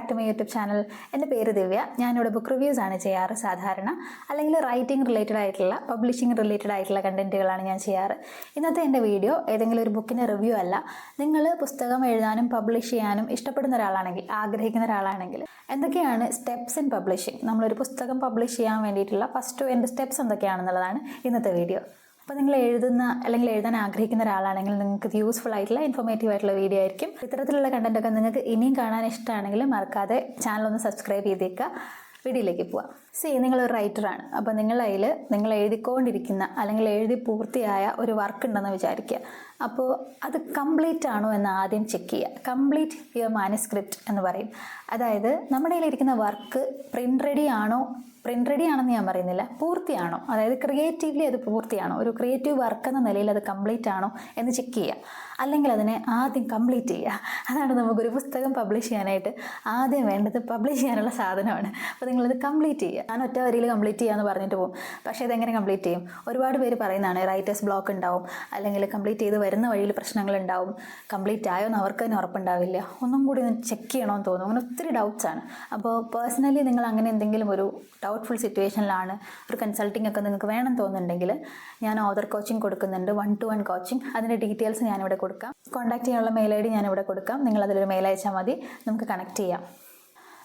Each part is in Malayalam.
Back to my YouTube channel എന്റെ പേര് ദിവ്യ. ഞാനിവിടെ ബുക്ക് റിവ്യൂസ് ആണ് ചെയ്യാറ് സാധാരണ. അല്ലെങ്കിൽ റൈറ്റിംഗ് റിലേറ്റഡ് ആയിട്ടുള്ള പബ്ലിഷിംഗ് റിലേറ്റഡ് ആയിട്ടുള്ള കണ്ടന്റുകളാണ് ഞാൻ ചെയ്യാറ്. ഇന്നത്തെ എന്റെ വീഡിയോ ഏതെങ്കിലും ഒരു ബുക്കിന്റെ റിവ്യൂ അല്ല. നിങ്ങൾ പുസ്തകം എഴുതാനും പബ്ലിഷ് ചെയ്യാനും ഇഷ്ടപ്പെടുന്ന ഒരാളാണെങ്കിൽ ആഗ്രഹിക്കുന്ന ഒരാളാണെങ്കിൽ എന്തൊക്കെയാണ് സ്റ്റെപ്സ് ഇൻ പബ്ലിഷിംഗ് നമ്മളൊരു പുസ്തകം പബ്ലിഷ് ചെയ്യാൻ വേണ്ടിയിട്ടുള്ള ഫസ്റ്റ് എന്റെ സ്റ്റെപ്സ് എന്തൊക്കെയാണെന്നുള്ളതാണ് ഇന്നത്തെ വീഡിയോ അപ്പോൾ നിങ്ങൾ എഴുതുന്ന അല്ലെങ്കിൽ എഴുതാൻ ആഗ്രഹിക്കുന്ന ഒരാളാണെങ്കിൽ നിങ്ങൾക്ക് ഇത് യൂസ്ഫുൾ ആയിട്ടുള്ള ഇൻഫോർമേറ്റീവ് ആയിട്ടുള്ള വീഡിയോ ആയിരിക്കും. ഇത്തരത്തിലുള്ള ഒക്കെ നിങ്ങൾക്ക് ഇനിയും കാണാൻ ഇഷ്ടമാണെങ്കിൽ മറക്കാതെ ചാനൽ ഒന്ന് സബ്സ്ക്രൈബ് ചെയ്തേക്കുക. വീഡിയോയിലേക്ക് പോവാം. സി നിങ്ങളൊരു റൈറ്ററാണ് അപ്പോൾ നിങ്ങൾ അതിൽ നിങ്ങൾ എഴുതിക്കൊണ്ടിരിക്കുന്ന അല്ലെങ്കിൽ എഴുതി പൂർത്തിയായ ഒരു വർക്ക് ഉണ്ടെന്ന് വിചാരിക്കുക. അപ്പോൾ അത് കംപ്ലീറ്റ് ആണോ എന്ന് ആദ്യം ചെക്ക് ചെയ്യുക. കംപ്ലീറ്റ് യുവർ മാനുസ്ക്രിപ്റ്റ് എന്ന് പറയും. അതായത് നമ്മുടെ കയ്യിലിരിക്കുന്ന വർക്ക് പ്രിന്റ് റെഡി ആണോ? പ്രിന്റ് റെഡി ആണെന്ന് ഞാൻ പറയുന്നില്ല. പൂർത്തിയാണോ അതായത് ക്രിയേറ്റീവ്ലി അത് പൂർത്തിയാണോ ഒരു ക്രിയേറ്റീവ് വർക്ക് എന്ന നിലയിൽ അത് കംപ്ലീറ്റ് ആണോ എന്ന് ചെക്ക് ചെയ്യുക. അല്ലെങ്കിൽ അതിനെ ആദ്യം കംപ്ലീറ്റ് ചെയ്യുക. അതാണ് നമുക്കൊരു പുസ്തകം പബ്ലിഷ് ചെയ്യാനായിട്ട് ആദ്യം വേണ്ടത് പബ്ലിഷ് ചെയ്യാനുള്ള സാധനമാണ്. അപ്പോൾ നിങ്ങളത് കംപ്ലീറ്റ് ചെയ്യുക. ഞാൻ ഒറ്റ വരിയിൽ കംപ്ലീറ്റ് ചെയ്യാമെന്ന് പറഞ്ഞിട്ട് പോകും. പക്ഷേ ഇതെങ്ങനെ കംപ്ലീറ്റ് ചെയ്യും? ഒരുപാട് പേര് പറയുന്നതാണ് റൈറ്റേഴ്സ് ബ്ലോക്ക് ഉണ്ടാവും. അല്ലെങ്കിൽ കംപ്ലീറ്റ് ചെയ്ത് വരുന്ന വഴിയിൽ പ്രശ്നങ്ങളുണ്ടാവും കംപ്ലീറ്റ് ആയോ എന്ന് അവർക്ക് തന്നെ ഉറപ്പുണ്ടാവില്ല. ഒന്നും കൂടി ഒന്ന് ചെക്ക് ചെയ്യണമെന്ന് തോന്നും. അങ്ങനെ ഒത്തിരി ഡൗട്ട്സ് ആണ്. അപ്പോൾ പേഴ്സണലി നിങ്ങൾ അങ്ങനെ എന്തെങ്കിലും ഒരു ഡൗട്ട്ഫുൾ സിറ്റുവേഷനിലാണ് ഒരു കൺസൾട്ടിംഗ് ഒക്കെ നിങ്ങൾക്ക് വേണം തോന്നുന്നുണ്ടെങ്കിൽ ഞാൻ ഓതർ കോച്ചിങ് കൊടുക്കുന്നുണ്ട് വൺ ടു വൺ കോച്ചിങ് അതിന്റെ ഡീറ്റെയിൽസ് ഞാനിവിടെ കൊടുക്കാം. കോൺടാക്ട് ചെയ്യാനുള്ള മെയിൽ ഐ ഡി ഞാനിവിടെ കൊടുക്കാം. നിങ്ങൾ അതിലൊരു മെയിൽ അയച്ചാൽ മതി. നമുക്ക് കണക്ട് ചെയ്യാം.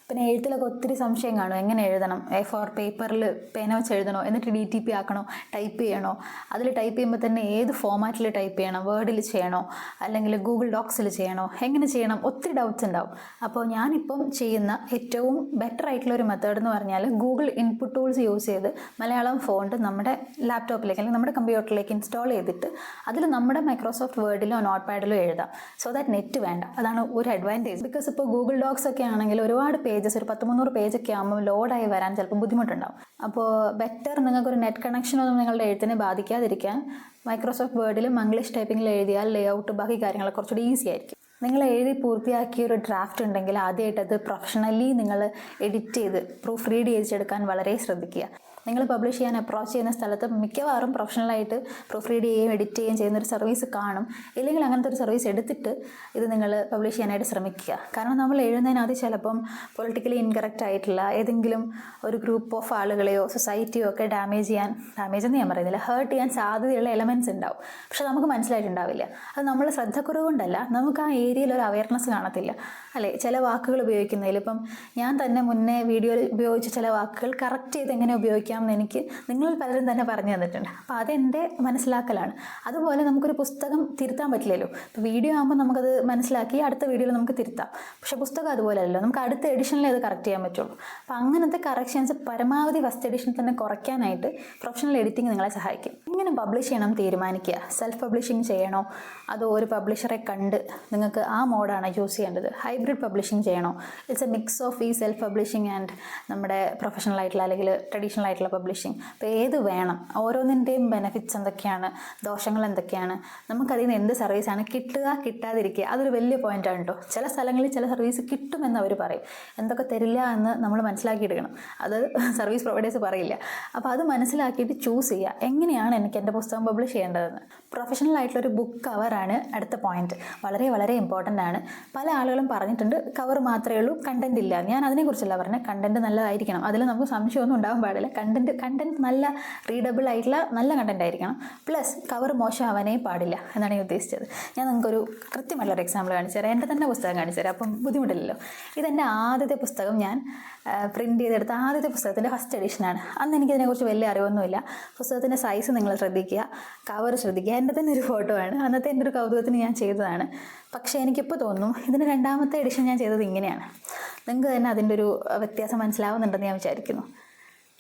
പിന്നെ എഴുത്തിലൊക്കെ ഒത്തിരി സംശയം കാണും. എങ്ങനെ എഴുതണം? എ ഫോർ പേപ്പറിൽ പേന വെച്ച് എഴുതണോ? എന്നിട്ട് ഡി ടി പി ആക്കണോ? ടൈപ്പ് ചെയ്യണോ? അതിൽ ടൈപ്പ് ചെയ്യുമ്പോൾ തന്നെ ഏത് ഫോമാറ്റിൽ ടൈപ്പ് ചെയ്യണം? വേർഡിൽ ചെയ്യണോ? അല്ലെങ്കിൽ ഗൂഗിൾ ഡോക്സിൽ ചെയ്യണോ? എങ്ങനെ ചെയ്യണം? ഒത്തിരി ഡൗട്ട്സ് ഉണ്ടാവും. അപ്പോൾ ഞാനിപ്പം ചെയ്യുന്ന ഏറ്റവും ബെറ്റർ ആയിട്ടുള്ള ഒരു മെത്തേഡ് എന്ന് പറഞ്ഞാൽ ഗൂഗിൾ ഇൻപുട്ട് ടൂൾസ് യൂസ് ചെയ്ത് മലയാളം ഫോണ്ട് നമ്മുടെ ലാപ്ടോപ്പിലേക്ക് അല്ലെങ്കിൽ നമ്മുടെ കമ്പ്യൂട്ടറിലേക്ക് ഇൻസ്റ്റാൾ ചെയ്തിട്ട് അതിൽ നമ്മുടെ മൈക്രോസോഫ്റ്റ് വേർഡിലോ നോട്ട് പാഡിലോ എഴുതാം. സോ ദാറ്റ് നെറ്റ് വേണ്ട. അതാണ് ഒരു അഡ്വാന്റേജ് ബിക്കോസ് ഇപ്പോൾ ഗൂഗിൾ ഡോക്സ് ഒക്കെ ആണെങ്കിൽ ഒരുപാട് പേജസ് ഒരു പത്ത് മുന്നൂറ് പേജൊക്കെ ആകുമ്പോൾ ലോഡായി വരാൻ ചിലപ്പോൾ ബുദ്ധിമുട്ടുണ്ടാവും. അപ്പോൾ ബെറ്റർ നിങ്ങൾക്കൊരു നെറ്റ് കണക്ഷൻ ഒന്നും നിങ്ങളുടെ എഴുത്തിനെ ബാധിക്കാതിരിക്കാൻ മൈക്രോസോഫ്റ്റ് വേർഡിലും മംഗ്ലീഷ് ടൈപ്പിംഗിൽ എഴുതിയാൽ ലേ ഔട്ട് ബാക്കി കാര്യങ്ങളൊക്കെ കുറച്ചുകൂടി ഈസി ആയിരിക്കും. നിങ്ങൾ എഴുതി പൂർത്തിയാക്കിയ ഒരു ഡ്രാഫ്റ്റ് ഉണ്ടെങ്കിൽ ആദ്യമായിട്ട് അത് പ്രൊഫഷണലി നിങ്ങൾ എഡിറ്റ് ചെയ്ത് പ്രൂഫ് റീഡ് ചെയ്തെടുക്കാൻ വളരെ ശ്രദ്ധിക്കുക. നിങ്ങൾ പബ്ലിഷ് ചെയ്യാൻ അപ്രോച്ച് ചെയ്യുന്ന സ്ഥലത്ത് മിക്കവാറും പ്രൊഫഷണലായിട്ട് പ്രൂഫ് റീഡ് ചെയ്യുകയും എഡിറ്റ് ചെയ്യുകയും ചെയ്യുന്ന ഒരു സർവീസ് കാണും. ഇല്ലെങ്കിൽ അങ്ങനത്തെ ഒരു സർവീസ് എടുത്തിട്ട് ഇത് നിങ്ങൾ പബ്ലിഷ് ചെയ്യാനായിട്ട് ശ്രമിക്കുക. കാരണം നമ്മൾ എഴുതുന്നതിനകത്ത് ചിലപ്പം പൊളിറ്റിക്കലി ഇൻകറക്റ്റ് ആയിട്ടുള്ള ഏതെങ്കിലും ഒരു ഗ്രൂപ്പ് ഓഫ് ആളുകളെയോ സൊസൈറ്റിയോ ഒക്കെ ഡാമേജ് ചെയ്യാൻ ഡാമേജ് എന്ന് ഞാൻ പറയുന്നില്ല ഹേർട്ട് ചെയ്യാൻ സാധ്യതയുള്ള എലമെന്റ്സ് ഉണ്ടാവും. പക്ഷെ നമുക്ക് മനസ്സിലായിട്ടുണ്ടാവില്ല. അത് നമ്മൾ ശ്രദ്ധക്കുറവുകൊണ്ടല്ല. നമുക്ക് ആ ഏരിയയിൽ ഒരു അവയർനെസ് കാണത്തില്ല. അല്ലേ? ചില വാക്കുകൾ ഉപയോഗിക്കുന്നതിൽ ഇപ്പം ഞാൻ തന്നെ മുന്നേ വീഡിയോയിൽ ഉപയോഗിച്ച ചില വാക്കുകൾ കറക്റ്റ് ചെയ്ത് എങ്ങനെ ഉപയോഗിക്കാമെന്ന് എനിക്ക് നിങ്ങൾ പലരും തന്നെ പറഞ്ഞു തന്നിട്ടുണ്ട്. അപ്പോൾ അതെന്റെ മനസ്സിലാക്കലാണ്. അതുപോലെ നമുക്കൊരു പുസ്തകം തിരുത്താൻ പറ്റില്ലല്ലോ. ഇപ്പോൾ വീഡിയോ ആകുമ്പോൾ നമുക്കത് മനസ്സിലാക്കി അടുത്ത വീഡിയോയിൽ നമുക്ക് തിരുത്താം. പക്ഷേ പുസ്തകം അതുപോലെ അല്ലല്ലോ നമുക്ക് അടുത്ത എഡിഷനിലേ അത് കറക്റ്റ് ചെയ്യാൻ പറ്റുള്ളൂ. അപ്പോൾ അങ്ങനത്തെ കറക്ഷൻസ് പരമാവധി ഫസ്റ്റ് എഡിഷൻ തന്നെ കുറയ്ക്കാനായിട്ട് പ്രൊഫഷണൽ എഡിറ്റിംഗ് നിങ്ങളെ സഹായിക്കും. എങ്ങനെ പബ്ലിഷ് ചെയ്യണം തീരുമാനിക്കുക? സെൽഫ് പബ്ലിഷിംഗ് ചെയ്യണോ? അതോ ഒരു പബ്ലിഷറെ കണ്ട് നിങ്ങൾക്ക് ആ മോഡാണ് യൂസ് ചെയ്യേണ്ടത്. ഹൈബ്രിഡ് പബ്ലിഷിംഗ് ചെയ്യണോ? ഇറ്റ്സ് എ മിക്സ് ഓഫ് ഈ സെൽഫ് പബ്ലിഷിംഗ് ആൻഡ് നമ്മുടെ പ്രൊഫഷണൽ ആയിട്ടുള്ള അല്ലെങ്കിൽ ട്രഡീഷണൽ ആയിട്ടുള്ള പബ്ലിഷിംഗ് അപ്പോൾ ഏത് വേണം? ഓരോന്നിന്റെയും ബെനിഫിറ്റ്സ് എന്തൊക്കെയാണ്? ദോഷങ്ങൾ എന്തൊക്കെയാണ്? നമുക്കതിൽ നിന്ന് എന്ത് സർവീസാണ് കിട്ടുക കിട്ടാതിരിക്കുക? അതൊരു വലിയ പോയിന്റാണ് കേട്ടോ ചില സ്ഥലങ്ങളിൽ ചില സർവീസ് കിട്ടുമെന്ന് അവർ പറയും. എന്തൊക്കെ തരില്ല എന്ന് നമ്മൾ മനസ്സിലാക്കിയെടുക്കണം. അത് സർവീസ് പ്രൊവൈഡേഴ്സ് പറയില്ല. അപ്പോൾ അത് മനസ്സിലാക്കിയിട്ട് ചൂസ് ചെയ്യുക. എങ്ങനെയാണ് എനിക്ക് എന്റെ പുസ്തകം പബ്ലിഷ് ചെയ്യേണ്ടതെന്ന്? പ്രൊഫഷണൽ ആയിട്ടുള്ള ഒരു ബുക്ക് കവറാണ് അടുത്ത പോയിന്റ് വളരെ വളരെ ഇമ്പോർട്ടന്റ് ആണ്. പല ആളുകളും പറഞ്ഞിട്ടുണ്ട് കവർ മാത്രമേ ഉള്ളൂ കണ്ടന്റ് ഇല്ല. ഞാൻ അതിനെക്കുറിച്ചല്ല പറഞ്ഞത്. കണ്ടന്റ് നല്ലതായിരിക്കണം. അതിൽ നമുക്ക് സംശയമൊന്നും ഉണ്ടാകാൻ പാടില്ല. കണ്ടന്റ് കണ്ടന്റ് നല്ല റീഡബിൾ ആയിട്ടുള്ള നല്ല കണ്ടന്റ് ആയിരിക്കണം. പ്ലസ് കവർ മോശമാവാനേ പാടില്ല എന്നാണ് ഞാൻ ഉദ്ദേശിച്ചത്. ഞാൻ നിങ്ങൾക്കൊരു കൃത്യമായിട്ടുള്ള ഒരു എക്സാമ്പിൾ കാണിച്ചു തരാം. എന്റെ തന്നെ പുസ്തകം കാണിച്ചു തരാം. അപ്പം ബുദ്ധിമുട്ടില്ലല്ലോ. ഇതെന്റെ ആദ്യത്തെ പുസ്തകം ഞാൻ പ്രിന്റ് ചെയ്തെടുത്ത ആദ്യത്തെ പുസ്തകത്തിന്റെ ഫസ്റ്റ് എഡിഷനാണ് അന്ന് എനിക്കിതിനെക്കുറിച്ച് വലിയ അറിവൊന്നുമില്ല. പുസ്തകത്തിന്റെ സൈസ് നിങ്ങൾ ശ്രദ്ധിക്കുക. കവർ ശ്രദ്ധിക്കുക. എന്റെ തന്നെ ഒരു ഫോട്ടോ ആണ്. അന്നത്തെ എന്റെ ഒരു കൗതുകത്തിന് ഞാൻ ചെയ്തതാണ്. പക്ഷേ എനിക്കിപ്പോൾ തോന്നുന്നു ഇതിന് രണ്ടാമത്തെ എഡിഷൻ ഞാൻ ചെയ്തത് ഇങ്ങനെയാണ്. നിങ്ങൾക്ക് തന്നെ അതിന്റെ ഒരു വ്യത്യാസം മനസ്സിലാവുന്നുണ്ടെന്ന് ഞാൻ വിചാരിക്കുന്നു.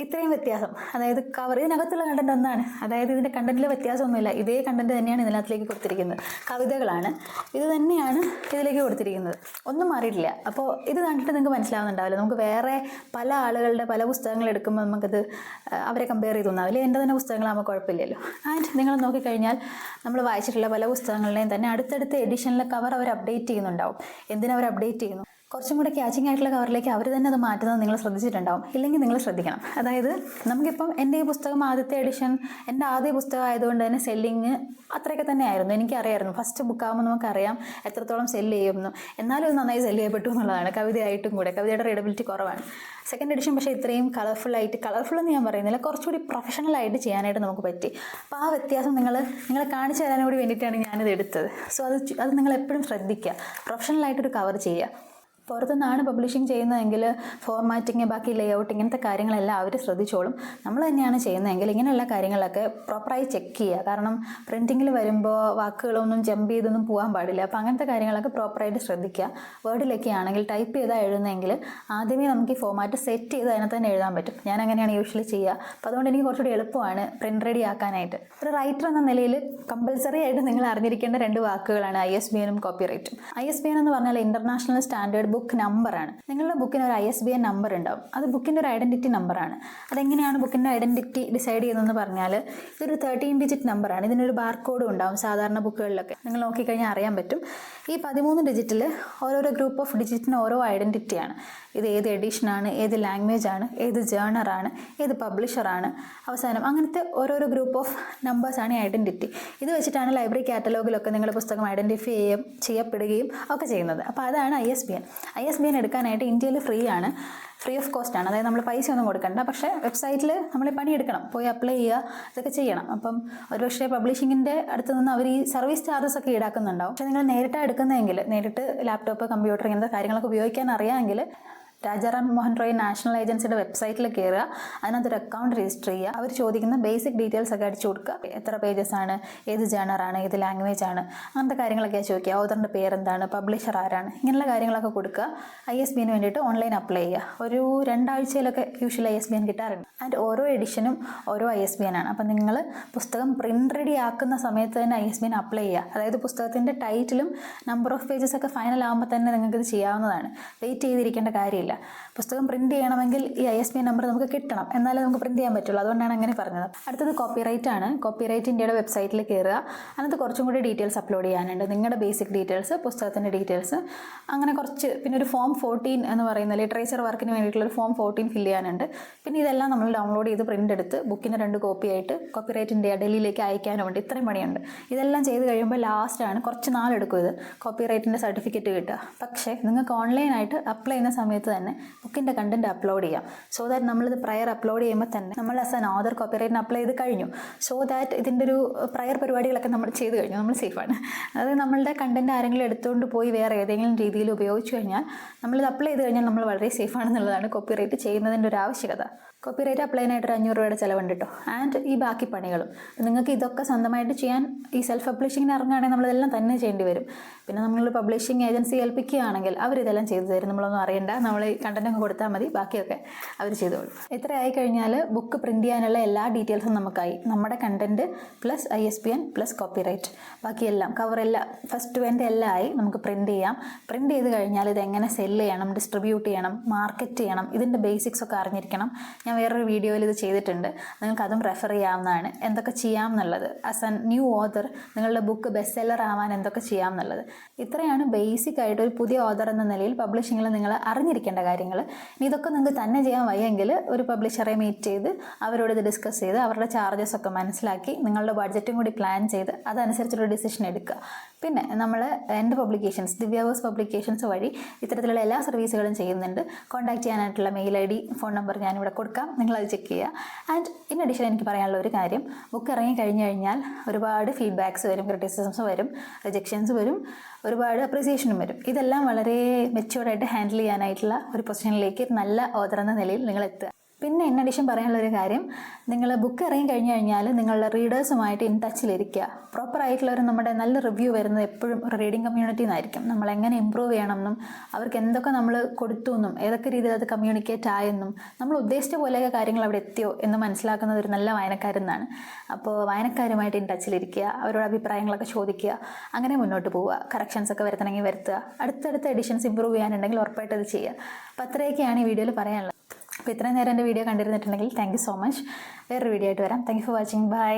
ഇത്രയും വ്യത്യാസം. അതായത് കവർ ഇതിനകത്തുള്ള കണ്ടന്റ് ഒന്നാണ്. അതായത് ഇതിന്റെ കണ്ടന്റിൽ വ്യത്യാസമൊന്നുമില്ല. ഇതേ കണ്ടന്റ് തന്നെയാണ് ഇതിനകത്തിലേക്ക് കൊടുത്തിരിക്കുന്നത്. കവിതകളാണ്. ഇത് തന്നെയാണ് ഇതിലേക്ക് കൊടുത്തിരിക്കുന്നത്. ഒന്നും മാറിയിട്ടില്ല. അപ്പോൾ ഇത് കണ്ടിട്ട് നിങ്ങൾക്ക് മനസ്സിലാവുന്നുണ്ടാവില്ല. നമുക്ക് വേറെ പല ആളുകളുടെ പല പുസ്തകങ്ങൾ എടുക്കുമ്പോൾ നമുക്കത് അവരെ കമ്പയർ ചെയ്ത് തോന്നാവില്ല എന്റെ തന്നെ പുസ്തകങ്ങളാകുമ്പോൾ കുഴപ്പമില്ലല്ലോ. ആൻഡ് നിങ്ങൾ നോക്കിക്കഴിഞ്ഞാൽ നമ്മൾ വായിച്ചിട്ടുള്ള പല പുസ്തകങ്ങളുടെയും തന്നെ അടുത്തടുത്ത എഡിഷനിലെ കവർ അവർ അപ്ഡേറ്റ് ചെയ്യുന്നുണ്ടാവും. എന്തിനവർ അപ്ഡേറ്റ് ചെയ്യുന്നു? കുറച്ചും കൂടെ ക്യാച്ചിങ് ആയിട്ടുള്ള കവറിലേക്ക് അവർ തന്നെ അത് മാറ്റുന്നത് നിങ്ങൾ ശ്രദ്ധിച്ചിട്ടുണ്ടാവും. ഇല്ലെങ്കിൽ നിങ്ങൾ ശ്രദ്ധിക്കണം. അതായത് നമുക്കിപ്പം എന്റെ ഈ പുസ്തകം ആദ്യത്തെ എഡിഷൻ എന്റെ ആദ്യ പുസ്തകം ആയതുകൊണ്ട് തന്നെ സെല്ലിങ് അത്രയൊക്കെ തന്നെ ആയിരുന്നു എനിക്കറിയായിരുന്നു ഫസ്റ്റ് ബുക്കാകുമ്പോൾ നമുക്കറിയാം എത്രത്തോളം സെല്ല് ചെയ്യുമെന്ന് എന്നാലും ഇത് നന്നായി സെല്ല് ചെയ്യപ്പെട്ടു എന്നുള്ളതാണ്. കവിതയായിട്ടും കൂടെ. കവിതയുടെ റീഡബിലിറ്റി കുറവാണ്. സെക്കൻഡ് എഡിഷൻ പക്ഷേ ഇത്രയും കളർഫുള്ളായിട്ട് കളർഫുൾ എന്ന് ഞാൻ പറയുന്നില്ല. കുറച്ചുകൂടി പ്രൊഫഷണൽ ആയിട്ട് ചെയ്യാനായിട്ട് നമുക്ക് പറ്റി. അപ്പോൾ ആ വ്യത്യാസം നിങ്ങൾ നിങ്ങളെ കാണിച്ചു തരാനും കൂടി വേണ്ടിയിട്ടാണ് ഞാനിത് എടുത്തത്. സോ അത് അത് നിങ്ങൾ എപ്പോഴും ശ്രദ്ധിക്കുക. പ്രൊഫഷണലായിട്ടൊരു കവർ ചെയ്യുക. പുറത്തുനിന്നാണ് പബ്ലിഷിംഗ് ചെയ്യുന്നതെങ്കിൽ ഫോർമാറ്റിങ് ബാക്കി ലേഔട്ട് ഇങ്ങനത്തെ കാര്യങ്ങളെല്ലാം അവർ ശ്രദ്ധിച്ചോളും. നമ്മൾ തന്നെയാണ് ചെയ്യുന്നതെങ്കിൽ ഇങ്ങനെയുള്ള കാര്യങ്ങളൊക്കെ പ്രോപ്പറായി ചെക്ക് ചെയ്യുക. കാരണം പ്രിന്റിങ്ങിൽ വരുമ്പോൾ വാക്കുകളൊന്നും ജമ്പ് ചെയ്തൊന്നും പോകാൻ പാടില്ല. അപ്പോൾ അങ്ങനത്തെ കാര്യങ്ങളൊക്കെ പ്രോപ്പറായിട്ട് ശ്രദ്ധിക്കുക. വേർഡിലൊക്കെ ആണെങ്കിൽ ടൈപ്പ് ചെയ്താൽ എഴുതുന്നതെങ്കിൽ ആദ്യമേ നമുക്ക് ഈ ഫോമാറ്റ് സെറ്റ് ചെയ്ത് അതിനെ തന്നെ എഴുതാൻ പറ്റും. ഞാൻ അങ്ങനെയാണ് യൂഷ്വലി ചെയ്യുക. അപ്പോൾ അതുകൊണ്ട് എനിക്ക് കുറച്ചുകൂടി എളുപ്പമാണ് പ്രിന്റ് റെഡി ആക്കാനായിട്ട്. ഒരു റൈറ്റർ എന്ന നിലയിൽ കമ്പൽസറി ആയിട്ട് നിങ്ങൾ അറിഞ്ഞിരിക്കേണ്ട രണ്ട് വാക്കുകളാണ് ഐ എസ് ബി എനും കോപ്പി റൈറ്റും ഐ എസ് ബി എൻ എന്ന് പറഞ്ഞാൽ ഇന്റർനാഷണൽ സ്റ്റാൻഡേർഡ് ബുക്ക് നമ്പറാണ് നിങ്ങളുടെ ബുക്കിന് ഒരു I S B N number ഉണ്ടാവും. അത് ബുക്കിന്റെ ഒരു ഐഡന്റിറ്റി നമ്പറാണ് അതെങ്ങനെയാണ് ബുക്കിന്റെ ഐഡന്റിറ്റി ഡിസൈഡ് ചെയ്യുന്നതെന്ന് പറഞ്ഞാൽ ഇതൊരു തേർട്ടീൻ ഡിജിറ്റ് നമ്പറാണ് ഇതിനൊരു ബാർകോഡും ഉണ്ടാവും സാധാരണ ബുക്കുകളിലൊക്കെ നിങ്ങൾ നോക്കിക്കഴിഞ്ഞാൽ അറിയാൻ പറ്റും. ഈ പതിമൂന്ന് ഡിജിറ്റിൽ ഓരോരോ ഗ്രൂപ്പ് ഓഫ് ഡിജിറ്റിന് ഓരോ ഐഡന്റിറ്റിയാണ് ഇത് ഏത് എഡിഷനാണ് ഏത് ലാംഗ്വേജ് ആണ് ഏത് ജേണറാണ് ഏത് പബ്ലിഷറാണ് അവസാനം അങ്ങനത്തെ ഓരോരോ ഗ്രൂപ്പ് ഓഫ് നമ്പേഴ്സാണ് ഈ ഐഡന്റിറ്റി ഇത് വെച്ചിട്ടാണ് ലൈബ്രറി കാറ്റലോഗിലൊക്കെ നിങ്ങളുടെ പുസ്തകം ഐഡന്റിഫൈ ചെയ്യും ചെയ്യപ്പെടുകയും ഒക്കെ ചെയ്യുന്നത്. അപ്പോൾ അതാണ് I S B N I S B N എടുക്കാനായിട്ട് ഇന്ത്യയിൽ ഫ്രീ ആണ്. ഫ്രീ ഓഫ് കോസ്റ്റ് ആണ്. അതായത് നമ്മൾ പൈസ ഒന്നും കൊടുക്കണ്ട. പക്ഷേ വെബ്സൈറ്റിൽ നമ്മൾ പണിയെടുക്കണം പോയി അപ്ലൈ ചെയ്യുക ഇതൊക്കെ ചെയ്യണം. അപ്പം ഒരുപക്ഷെ പബ്ലിഷിങ്ങിന്റെ അടുത്ത് നിന്ന് അവർ ഈ സർവീസ് ചാർജസ് ഒക്കെ ഈടാക്കുന്നുണ്ടാവും. പക്ഷേ നിങ്ങൾ നേരിട്ടാണ് എടുക്കുന്നതെങ്കിൽ നേരിട്ട് ലാപ്ടോപ്പ് കമ്പ്യൂട്ടർ ഇങ്ങനത്തെ കാര്യങ്ങളൊക്കെ ഉപയോഗിക്കാൻ അറിയാമെങ്കിൽ രാജാറാം മോഹൻ റോയ് നാഷണൽ ഏജൻസിയുടെ വെബ്സൈറ്റിൽ കയറുക. അതിനകത്തൊരു അക്കൗണ്ട് രജിസ്റ്റർ ചെയ്യുക. അവർ ചോദിക്കുന്ന ബേസിക് ഡീറ്റെയിൽസ് ഒക്കെ അടിച്ചു കൊടുക്കുക. എത്ര പേജസ് ആണ് ഏത് ജേണറാണ് ഏത് ലാംഗ്വേജ് ആണ് അങ്ങനത്തെ കാര്യങ്ങളൊക്കെ ചോദിക്കുക. ഓതറിന്റെ പേരെന്താണ് പബ്ലിഷർ ആരാണ് ഇങ്ങനെയുള്ള കാര്യങ്ങളൊക്കെ കൊടുക്കുക. ഐ എസ് ബിന് വേണ്ടിയിട്ട് ഓൺലൈൻ അപ്ലൈ ചെയ്യുക. ഒരു രണ്ടാഴ്ചയിലൊക്കെ usual I S B N കിട്ടാറുണ്ട്. ആൻഡ് ഓരോ എഡിഷനും ഓരോ ഐ എസ് ബി എൻ ആണ്. അപ്പം നിങ്ങൾ പുസ്തകം പ്രിന്റ് റെഡി ആക്കുന്ന സമയത്ത് തന്നെ I S B N apply ചെയ്യുക. അതായത് പുസ്തകത്തിന്റെ ടൈറ്റിലും നമ്പർ ഓഫ് പേജസ് ഒക്കെ ഫൈനൽ ആകുമ്പോൾ തന്നെ നിങ്ങൾക്ക് ഇത് ചെയ്യാവുന്നതാണ്. വെയിറ്റ് ചെയ്തിരിക്കേണ്ട കാര്യമില്ല. പുസ്തകം പ്രിന്റ് ചെയ്യണമെങ്കിൽ ഈ ഐ എസ് ബി നമ്പർ നമുക്ക് കിട്ടണം. എന്നാലേ നമുക്ക് പ്രിന്റ് ചെയ്യാൻ പറ്റുള്ളൂ. അതുകൊണ്ടാണ് അങ്ങനെ പറഞ്ഞത്. അടുത്തത് കോപ്പിറൈറ്റ് ആണ്. കോപ്പിറൈറ്റ് ഇന്ത്യയുടെ വെബ്സൈറ്റിൽ കയറുക അതിനകത്ത് കുറച്ചും കൂടി ഡീറ്റെയിൽസ് അപ്ലോഡ് ചെയ്യാനുണ്ട്. നിങ്ങളുടെ ബേസിക് ഡീറ്റെയിൽസ് പുസ്തകത്തിന്റെ ഡീറ്റെയിൽസ് അങ്ങനെ കുറച്ച് പിന്നെ ഒരു ഫോം ഫോർട്ടീൻ എന്ന് പറയുന്ന ലിറ്ററേച്ചർ വർക്കിന് വേണ്ടിയിട്ടുള്ള ഒരു ഫോം ഫോർട്ടീൻ ഫില്ല് ചെയ്യാനുണ്ട്. പിന്നെ ഇതെല്ലാം നമ്മൾ ഡൗൺലോഡ് ചെയ്ത് പ്രിന്റ് എടുത്ത് ബുക്കിന് രണ്ട് കോപ്പി ആയിട്ട് കോപ്പിറൈറ്റ് ഇന്ത്യ ഡൽഹിയിലേക്ക് അയക്കാനുമുണ്ട് ഇത്രയും പണിയുണ്ട്. ഇതെല്ലാം ചെയ്ത് കഴിയുമ്പോൾ ലാസ്റ്റാണ് കുറച്ച് നാളെടുക്കും ഇത്. കോപ്പിറൈറ്റിന്റെ സർട്ടിഫിക്കറ്റ് കിട്ടുക. പക്ഷേ നിങ്ങൾക്ക് ഓൺലൈനായിട്ട് അപ്ലൈ ചെയ്യുന്ന സമയത്ത് തന്നെ ബുക്കിന്റെ കണ്ടന്റ് അപ്ലോഡ് ചെയ്യാം. സോ ദാറ്റ് നമ്മളിത് പ്രയർ അപ്ലോഡ് ചെയ്യുമ്പോൾ തന്നെ നമ്മൾ ആസ് ആൻ ഓദർ കോപ്പിറൈറ്റിന് അപ്ലൈ ചെയ്ത് കഴിഞ്ഞു. സോ ദാറ്റ് ഇതിന്റെ ഒരു പ്രയർ പരിപാടികളൊക്കെ നമ്മൾ ചെയ്ത് കഴിഞ്ഞു. നമ്മൾ സേഫാണ് അത് നമ്മളുടെ കണ്ടന്റ് ആരെങ്കിലും എടുത്തുകൊണ്ട് പോയി വേറെ ഏതെങ്കിലും രീതിയിൽ ഉപയോഗിച്ചു കഴിഞ്ഞാൽ നമ്മളിത് അപ്ലൈ ചെയ്ത് കഴിഞ്ഞാൽ നമ്മൾ വളരെ സേഫാണെന്നുള്ളതാണ് കോപ്പിറൈറ്റ് ചെയ്യുന്നതിന്റെ ഒരു ആവശ്യകത. കോപ്പിറൈറ്റ് ചെയ്യാനായിട്ട് ഒരു അഞ്ഞൂറ് രൂപയുടെ ചിലവുണ്ട് കേട്ടോ ആൻഡ് ഈ ബാക്കി പണികളും. നിങ്ങൾക്ക് ഇതൊക്കെ സ്വന്തമായിട്ട് ചെയ്യാൻ ഈ സെൽഫ് പബ്ലിഷിങ്ങിന് ഇറങ്ങുകയാണെങ്കിൽ നമ്മളിതെല്ലാം തന്നെ ചെയ്യേണ്ടി വരും. പിന്നെ നമ്മൾ പബ്ലിഷിംഗ് ഏജൻസി ഏൽപ്പിക്കുകയാണെങ്കിൽ അവരിതെല്ലാം ചെയ്തു തരും. നമ്മളൊന്നും അറിയേണ്ട. നമ്മൾ ഈ കണ്ടന്റ് അങ്ങ് കൊടുത്താൽ മതി. ബാക്കിയൊക്കെ അവർ ചെയ്തോളും. ഇത്ര ആയി കഴിഞ്ഞാൽ ബുക്ക് പ്രിന്റ് ചെയ്യാനുള്ള എല്ലാ ഡീറ്റെയിൽസും നമുക്കായി. നമ്മുടെ content plus I S B N plus copyright ബാക്കിയെല്ലാം കവറെല്ലാം ഫസ്റ്റ് വെന്റെ എല്ലാം ആയി നമുക്ക് പ്രിന്റ് ചെയ്യാം. പ്രിന്റ് ചെയ്ത് കഴിഞ്ഞാൽ ഇത് എങ്ങനെ സെല്ല് ചെയ്യണം ഡിസ്ട്രിബ്യൂട്ട് ചെയ്യണം മാർക്കറ്റ് ചെയ്യണം ഇതിന്റെ ബേസിക്സ് ഒക്കെ അറിഞ്ഞിരിക്കണം. ഞാൻ വേറൊരു വീഡിയോയിൽ ഇത് ചെയ്തിട്ടുണ്ട്. നിങ്ങൾക്ക് അതും റെഫർ ചെയ്യാവുന്നതാണ്. എന്തൊക്കെ ചെയ്യാം എന്നുള്ളത്. ആസ് എൻ ന്യൂ ഓതർ നിങ്ങളുടെ ബുക്ക് ബെസ്റ്റ് സെല്ലർ ആവാൻ എന്തൊക്കെ ചെയ്യാം എന്നുള്ളത്. ഇത്രയാണ് ബേസിക് ആയിട്ട് ഒരു പുതിയ ഓതർ എന്ന നിലയിൽ പബ്ലിഷിങ്ങിൽ നിങ്ങൾ അറിഞ്ഞിരിക്കേണ്ട കാര്യങ്ങൾ ഇനി ഇതൊക്കെ നിങ്ങൾക്ക് തന്നെ ചെയ്യാൻ വയ്യെങ്കിൽ ഒരു പബ്ലിഷറെ മീറ്റ് ചെയ്ത് അവരോട് ഇത് ഡിസ്കസ് ചെയ്ത് അവരുടെ ചാർജസ് ഒക്കെ മനസ്സിലാക്കി നിങ്ങളുടെ ബഡ്ജറ്റും കൂടി പ്ലാൻ ചെയ്ത് അതനുസരിച്ചൊരു ഡിസിഷൻ എടുക്കുക. പിന്നെ നമ്മൾ എന്റെ പബ്ലിക്കേഷൻസ് ദിവ്യാവേഴ്സ് പബ്ലിക്കേഷൻസ് വഴി ഇത്തരത്തിലുള്ള എല്ലാ സർവീസുകളും ചെയ്യുന്നുണ്ട്. കോൺടാക്ട് ചെയ്യാനായിട്ടുള്ള mail I D phone number ഞാനിവിടെ കൊടുക്കാം. നിങ്ങളത് ചെക്ക് ചെയ്യുക. ആൻഡ് ഇൻ അഡീഷൻ എനിക്ക് പറയാനുള്ള ഒരു കാര്യം ബുക്ക് ഇറങ്ങി കഴിഞ്ഞു കഴിഞ്ഞാൽ ഒരുപാട് ഫീഡ്ബാക്സ് വരും ക്രിറ്റിസിസംസ് വരും റിജക്ഷൻസ് വരും ഒരുപാട് അപ്രീസിയേഷനും വരും. ഇതെല്ലാം വളരെ മെച്ചുവർഡായിട്ട് ഹാൻഡിൽ ചെയ്യാനായിട്ടുള്ള ഒരു പൊസിഷനിലേക്ക് നല്ല ഓതർ എന്ന നിലയിൽ നിങ്ങൾ എത്തുക പിന്നെ ഇൻ അഡീഷൻ പറയാനുള്ളൊരു കാര്യം നിങ്ങൾ ബുക്ക് ഇറങ്ങി കഴിഞ്ഞു കഴിഞ്ഞാൽ നിങ്ങളുടെ റീഡേഴ്സുമായിട്ട് ഇൻ ടച്ചിലിരിക്കുക പ്രോപ്പർ ആയിട്ടുള്ള ഒരു നമ്മുടെ നല്ല റിവ്യൂ വരുന്നത് എപ്പോഴും റീഡിംഗ് കമ്മ്യൂണിറ്റിയിൽ നിന്നായിരിക്കും നമ്മൾ എങ്ങനെ ഇമ്പ്രൂവ് ചെയ്യണമെന്നും അവർക്ക് എന്തൊക്കെ നമ്മൾ കൊടുത്തു എന്നും ഏതൊക്കെ രീതിയിൽ അത് കമ്മ്യൂണിക്കേറ്റ് ആയെന്നും നമ്മൾ ഉദ്ദേശിച്ച പോലെയൊക്കെ കാര്യങ്ങൾ അവിടെ എത്തിയോ എന്ന് മനസ്സിലാക്കുന്നത് ഒരു നല്ല വായനക്കാരെന്നാണ്. അപ്പോൾ വായനക്കാരുമായിട്ട് ഇൻ ടച്ചിലിരിക്കുക അവരോട് അഭിപ്രായങ്ങളൊക്കെ ചോദിക്കുക അങ്ങനെ മുന്നോട്ട് പോവുക കറക്ഷൻസ് ഒക്കെ വരുത്തണമെങ്കിൽ വരുത്തുക അടുത്തടുത്ത എഡിഷൻസ് ഇമ്പ്രൂവ് ചെയ്യാനുണ്ടെങ്കിൽ ഉറപ്പായിട്ട് അത് ചെയ്യുക. അപ്പോൾ അത്രയൊക്കെയാണ് ഈ വീഡിയോയിൽ പറയാനുള്ളത്. അപ്പോൾ ഇത്രയും നേരം എന്റെ വീഡിയോ കണ്ടിരുന്നിട്ടുണ്ടെങ്കിൽ താങ്ക് യു സോ മച്ച് വേറൊരു വീഡിയോ ആയിട്ട് വരാം. Thank you for watching bye